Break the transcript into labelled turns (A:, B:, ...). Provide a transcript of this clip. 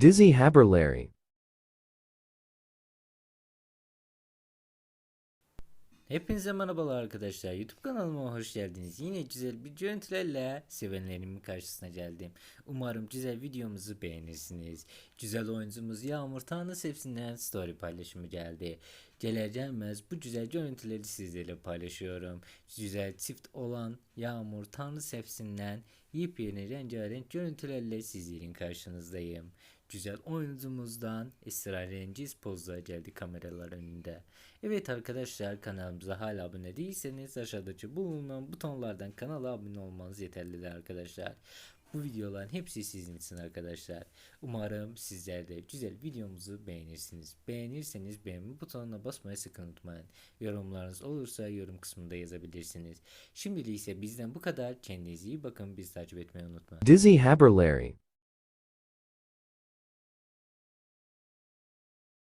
A: Dizzy Haberlarry.
B: Hepinize merhabalar arkadaşlar. YouTube kanalıma hoş geldiniz. Yine güzel bir görüntülerle sevenlerimin karşısına geldim. Umarım güzel videomuzu beğenirsiniz. Güzel oyuncumuz Yağmur Tanrı Sepsi'nden story paylaşımı geldi. Gelir gelmez bu güzel görüntüleri sizlerle paylaşıyorum. Güzel çift olan Yağmur Tanrı Sepsi'nden yepyeni rengarenk görüntülerle sizlerin karşınızdayım. Güzel oyuncumuzdan esrarengiz pozlar geldi kameralar önünde. Evet arkadaşlar kanalımıza hala abone değilseniz aşağıdaki bulunan butonlardan kanala abone olmanız yeterlidir arkadaşlar. Bu videoların hepsi sizin için arkadaşlar. Umarım sizler de güzel videomuzu beğenirsiniz. Beğenirseniz beğenme butonuna basmayı sakın unutmayın. Yorumlarınız olursa yorum kısmında yazabilirsiniz. Şimdilik ise bizden bu kadar. Kendinize iyi bakın. Bizi takip etmeyi unutmayın.
A: Dizzy Haberlarry.